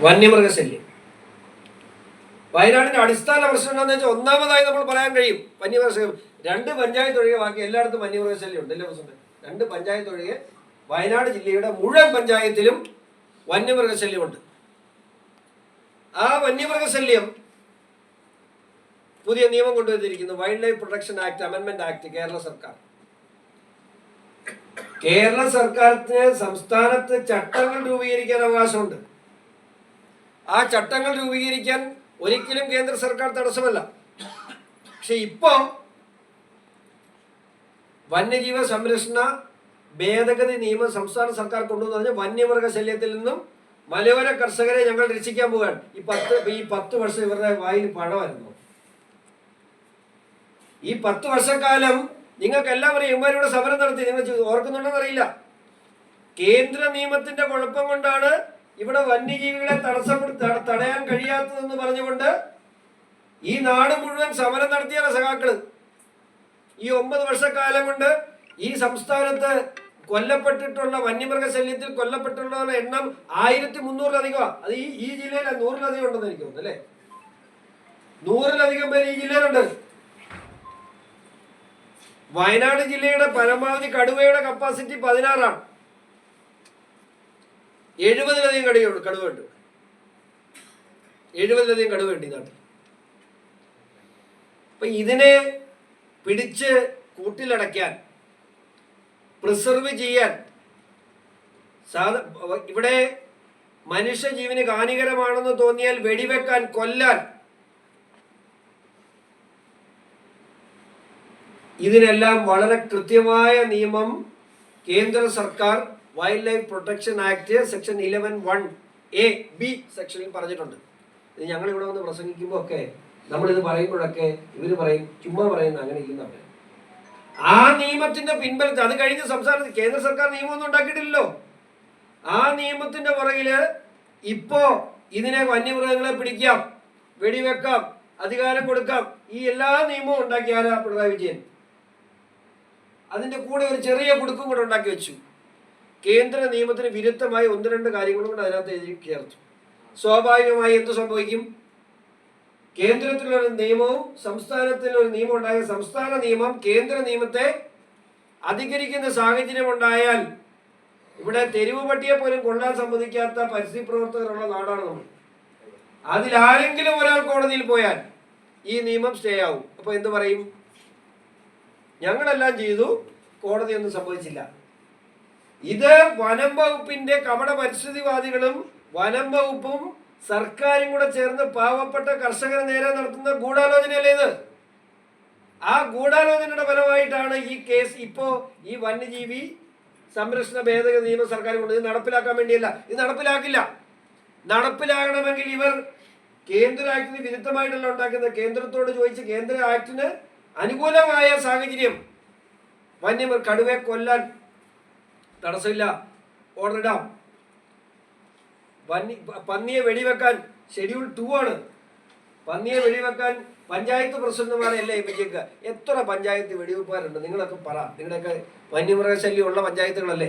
വന്യമൃഗശല്യം. വയനാടിന്റെ അടിസ്ഥാന പ്രശ്നം എന്താണെന്ന് വെച്ചാൽ ഒന്നാമതായി നമ്മൾ പറയാൻ കഴിയും വന്യമൃഗശല്യം. രണ്ട് പഞ്ചായത്ത് ഒഴികെ ബാക്കി എല്ലായിടത്തും വന്യമൃഗശല്യം ഉണ്ട് അല്ലേ പ്രസിഡന്റ്? രണ്ട് പഞ്ചായത്ത് ഒഴികെ വയനാട് ജില്ലയുടെ മുഴുവൻ പഞ്ചായത്തിലും വന്യമൃഗശല്യമുണ്ട് ആ വന്യമൃഗശല്യം പുതിയ നിയമം കൊണ്ടുവന്നിരിക്കുന്നു wildlife protection act amendment act Kerala സർക്കാർ. കേരള സർക്കാരിന് സംസ്ഥാനത്ത് ചട്ടങ്ങൾ രൂപീകരിക്കാൻ അവകാശമുണ്ട്. ആ ചട്ടങ്ങൾ രൂപീകരിക്കാൻ ഒരിക്കലും കേന്ദ്ര സർക്കാർ തടസ്സമല്ല. പക്ഷെ ഇപ്പോ വന്യജീവ സംരക്ഷണ ഭേദഗതി നിയമം സംസ്ഥാന സർക്കാർ കൊണ്ടുവന്നു പറഞ്ഞാൽ വന്യമൃഗ ശല്യത്തിൽ നിന്നും മലയോര കർഷകരെ ഞങ്ങൾ രക്ഷിക്കാൻ പോവുകയാണ്. ഈ പത്ത് ഈ പത്ത് വർഷം ഇവരുടെ വായിൽ പഴമായിരുന്നു. ഈ പത്ത് വർഷക്കാലം നിങ്ങൾക്ക് എല്ലാവരും ഇവരുടെ സമരം നടത്തി. നിങ്ങൾ ഓർക്കുന്നുണ്ടെന്നറിയില്ല. കേന്ദ്ര നിയമത്തിന്റെ കുഴപ്പം കൊണ്ടാണ് ഇവിടെ വന്യജീവികളെ തടസ്സപ്പെടുത്ത തടയാൻ കഴിയാത്തതെന്ന് പറഞ്ഞുകൊണ്ട് ഈ നാട് മുഴുവൻ സമരം നടത്തിയ സഖാക്കൾ. ഈ ഒമ്പത് വർഷക്കാലം കൊണ്ട് ഈ സംസ്ഥാനത്ത് കൊല്ലപ്പെട്ടിട്ടുള്ള വന്യമൃഗ ശല്യത്തിൽ കൊല്ലപ്പെട്ടിട്ടുള്ളവരുടെ എണ്ണം ആയിരത്തി മുന്നൂറിലധികമാണ് അത് ഈ ഈ ജില്ലയിൽ നൂറിലധികം ഉണ്ടെന്ന് എനിക്ക് തോന്നുന്നു അല്ലേ? നൂറിലധികം പേര് ഈ ജില്ലയിലുണ്ട്. വയനാട് ജില്ലയുടെ പരമാവധി കടുവയുടെ കപ്പാസിറ്റി പതിനാറാണ്. എഴുപതിലധികം കടുവ കടുവയുണ്ട്. എഴുപതിലധികം കടുവയുണ്ട് ഈ നാട്ടിൽ അപ്പൊ ഇതിനെ പിടിച്ച് കൂട്ടിലടയ്ക്കാൻ പ്രിസർവ് ചെയ്യാൻ സാധ ഇവിടെ മനുഷ്യജീവന് ഹാനികരമാണെന്ന് തോന്നിയാൽ വെടിവെക്കാൻ കൊല്ലാൻ ഇതിനെല്ലാം വളരെ കൃത്യമായ നിയമം കേന്ദ്ര സർക്കാർ wildlife protection act section eleven one A B സെക്ഷനിൽ പറഞ്ഞിട്ടുണ്ട്. ഇത് ഞങ്ങൾ ഇവിടെ വന്ന് പ്രസംഗിക്കുമ്പോൾ ഒക്കെ നമ്മളിത് പറയുമ്പോഴൊക്കെ ഇവർ പറയും ചുമ്മാ പറയുന്ന അങ്ങനെ ഇല്ലെന്നാ ആ നിയമത്തിന്റെ പിൻബലത്തിൽ അത് കഴിഞ്ഞ സംസ്ഥാനത്ത് കേന്ദ്ര സർക്കാർ നിയമമൊന്നും ഉണ്ടാക്കിയിട്ടില്ലല്ലോ. ആ നിയമത്തിന്റെ പുറകിൽ ഇപ്പോ ഇതിനെ വന്യമൃഗങ്ങളെ പിടിക്കാം വെടിവെക്കാം അധികാരം കൊടുക്കാം ഈ എല്ലാ നിയമവും ഉണ്ടാക്കിയ ആരാ പിണറായി വിജയൻ? അതിന്റെ കൂടെ ഒരു ചെറിയ കുടുക്കും കൂടെ ഉണ്ടാക്കി വെച്ചു. കേന്ദ്ര നിയമത്തിന് വിരുദ്ധമായ ഒന്ന് രണ്ട് കാര്യങ്ങളും കൂടെ അതിനകത്ത് എഴുതി ചേർത്തു. സ്വാഭാവികമായി എന്ത് സംഭവിക്കും? കേന്ദ്രത്തിലൊരു നിയമവും സംസ്ഥാനത്തിലൊരു നിയമം ഉണ്ടായ സംസ്ഥാന നിയമം കേന്ദ്ര നിയമത്തെ അധികരിക്കുന്ന സാഹചര്യം ഉണ്ടായാൽ ഇവിടെ തെരുവ് പട്ടിയെ പോലും കൊള്ളാൻ സമ്മതിക്കാത്ത പരിസ്ഥിതി പ്രവർത്തകരുള്ള നാടാണ് നമ്മൾ. അതിലാരെങ്കിലും ഒരാൾ കോടതിയിൽ പോയാൽ ഈ നിയമം സ്റ്റേ ആവും. അപ്പൊ എന്ത് പറയും? ഞങ്ങളെല്ലാം ചെയ്തു കോടതി ഒന്നും സംഭവിച്ചില്ല. ഇത് വനം വകുപ്പിന്റെ കപട പരിസ്ഥിതിവാദികളും വനം വകുപ്പും സർക്കാരും കൂടെ ചേർന്ന് പാവപ്പെട്ട കർഷകരെ നേരെ നടത്തുന്ന ഗൂഢാലോചനയല്ലേ ഇത്? ആ ഗൂഢാലോചനയുടെ ഫലമായിട്ടാണ് ഈ കേസ് ഇപ്പോ ഈ വന്യജീവി സംരക്ഷണ ഭേദഗതി നിയമ സർക്കാർ കൊണ്ട് ഇത് നടപ്പിലാക്കാൻ വേണ്ടിയല്ല. ഇത് നടപ്പിലാക്കില്ല. നടപ്പിലാകണമെങ്കിൽ ഇവർ കേന്ദ്ര ആക്ടിന് വിരുദ്ധമായിട്ടല്ല ഉണ്ടാക്കുന്നത് കേന്ദ്രത്തോട് ചോദിച്ച് കേന്ദ്ര ആക്ടിന് അനുകൂലമായ സാഹചര്യം വന്യമൃഗ കടുവയെ കൊല്ലാൻ തടസ്സമില്ല. ഓർഡർ ഇടാം. വന്യ പന്നിയെ വെടിവെക്കാൻ ഷെഡ്യൂൾ ടു ആണ്. പന്നിയെ വെടിവെക്കാൻ പഞ്ചായത്ത് പ്രസിഡന്റുമാരെ അല്ലേ ഏൽപ്പിച്ചേക്കുക? എത്ര പഞ്ചായത്ത് വെടിവെപ്പുകാരുണ്ട് നിങ്ങളൊക്കെ പറ. നിങ്ങളുടെയൊക്കെ വന്യമൃഗശല്യം ഉള്ള പഞ്ചായത്തുകളല്ലേ?